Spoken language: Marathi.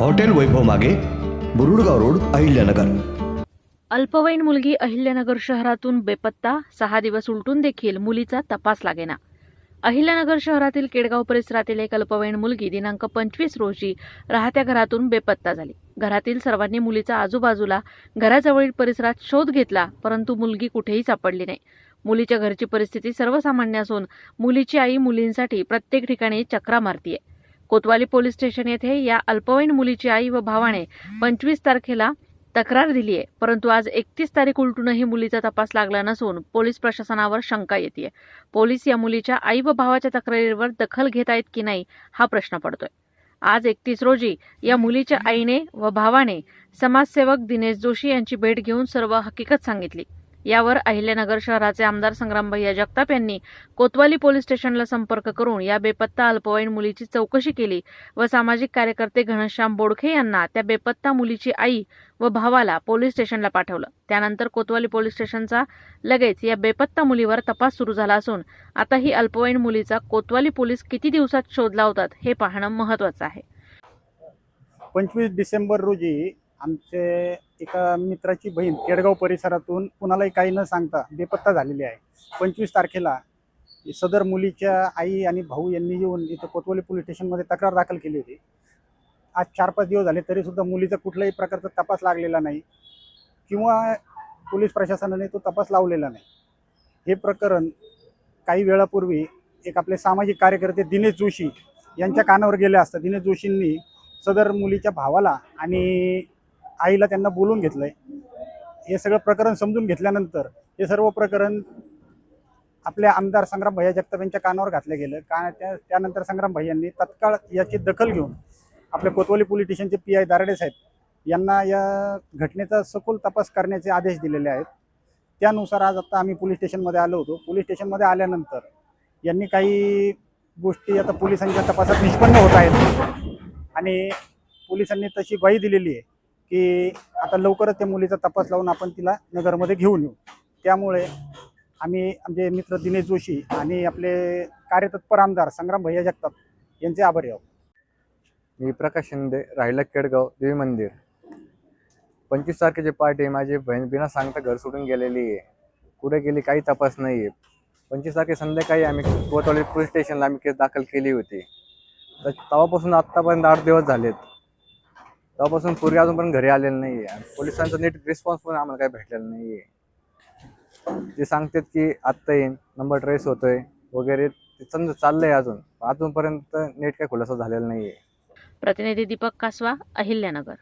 hotel Vaibhav मागे बुरुडगाव रोड अहिल्यानगर. अल्पवयीन मुलगी अहिल्यानगर शहरातून बेपत्ता सहा दिवस उलटून देखील मुलीचा तपास लागेना. अहिल्यानगर शहरातील केडगाव परिसरातील एक अल्पवयीन मुलगी दिनांक पंचवीस रोजी राहत्या घरातून बेपत्ता झाली. घरातील सर्वांनी मुलीचा आजूबाजूला घराजवळील परिसरात शोध घेतला परंतु मुलगी कुठेही सापडली नाही. मुलीच्या घरची परिस्थिती सर्वसामान्य असून मुलीची आई मुलींसाठी प्रत्येक ठिकाणी चक्रा मारतीये. कोतवाली पोलीस स्टेशन येथे या अल्पवयीन मुलीची आई व भावाने पंचवीस तारखेला तक्रार दिली आहे परंतु आज एकतीस तारीख उलटूनही मुलीचा तपास लागला नसून पोलीस प्रशासनावर शंका येते पोलीस या मुलीच्या आई व भावाच्या तक्रारीवर दखल घेत आहेत की नाही हा प्रश्न पडतोय. आज एकतीस रोजी या मुलीच्या आईने व भावाने समाजसेवक दिनेश जोशी यांची भेट घेऊन सर्व हकीकत सांगितली. यावर अहिल्यानगर शहराचे आमदार संग्रामभैया जगताप यांनी कोतवाली पोलीस स्टेशनला संपर्क करून या बेपत्ता अल्पवयीन मुलीची चौकशी केली व सामाजिक कार्यकर्ते घनश्याम बोडखे यांना त्या बेपत्ता मुलीची आई व भावाला पोलीस स्टेशनला पाठवलं. त्यानंतर कोतवाली पोलीस स्टेशनचा लगेच या बेपत्ता मुलीवर तपास सुरू झाला असून आता ही अल्पवयीन मुलीचा कोतवाली पोलीस किती दिवसात शोध लावतात हे पाहणं महत्वाचं आहे. पंचवीस डिसेंबर रोजी आमचे एका मित्राची बहीण केडगाव परिसरातून कुणालाही काही न सांगता बेपत्ता झालेली आहे. पंचवीस तारखेला सदर मुलीच्या आई आणि भाऊ यांनी येऊन इथं कोतवाली पोलीस स्टेशनमध्ये तक्रार दाखल केली होती. आज चार पाच दिवस झाले तरीसुद्धा मुलीचा कुठल्याही प्रकारचा तपास लागलेला नाही किंवा पोलीस प्रशासनाने तो तपास लावलेला नाही. हे प्रकरण काही वेळापूर्वी एक आपले सामाजिक कार्यकर्ते दिनेश जोशी यांच्या कानावर गेले असता दिनेश जोशींनी सदर मुलीच्या भावाला आणि आईला त्यांना बोलून घेतलंय. हे सगळं प्रकरण समजून घेतल्यानंतर हे सर्व प्रकरण आपले आमदार संग्राम भैया जगताप यांच्या कानावर घातलं गेलं. का त्या त्यानंतर संग्राम भैयांनी तत्काळ याची दखल घेऊन आपले कोतवाली पोलीस स्टेशनचे पी आय दारडे साहेब यांना या घटनेचा सखोल तपास करण्याचे आदेश दिलेले आहेत. त्यानुसार आज आता आम्ही पोलीस स्टेशनमध्ये आलो होतो. पोलीस स्टेशनमध्ये आल्यानंतर यांनी काही गोष्टी आता पोलिसांच्या तपासात निष्पन्न होत आहेत. आणि पोलिसांनी तशी ग्वाही दिलेली आहे. की आता लवकरच त्या मुलीचा तपास लावून आपण तिला नगरमध्ये घेऊन येऊ. त्यामुळे आम्ही आमचे मित्र दिनेश जोशी आणि आपले कार्यतत्पर आमदार संग्राम भैया जगताप यांचे आभारी आहोत. मी प्रकाश शिंदे राहिला केडगाव देवी मंदिर. पंचवीस तारखेची पार्टी माझी बहीण बिना सांगता घर सोडून गेलेली आहे. कुठे गेली काही तपास नाही आहे पंचवीस तारखे संध्याकाळी आम्ही कोतवाली पोलीस स्टेशनला आम्ही केस दाखल केली होती. तर तेव्हापासून आत्तापर्यंत आठ दिवस झालेत. तेव्हापासून पूर्वी अजूनपर्यंत घरी आलेलं नाही आहे पोलिसांचा नीट रिस्पॉन्स पण आम्हाला काही भेटलेला नाही आहे ते सांगतात की आत्ता येईन नंबर ट्रेस होतोय वगैरे ते समजा चाललंय अजून अजूनपर्यंत नीट काही खुलासा झालेला नाही आहे प्रतिनिधी दीपक कासवा अहिल्यानगर.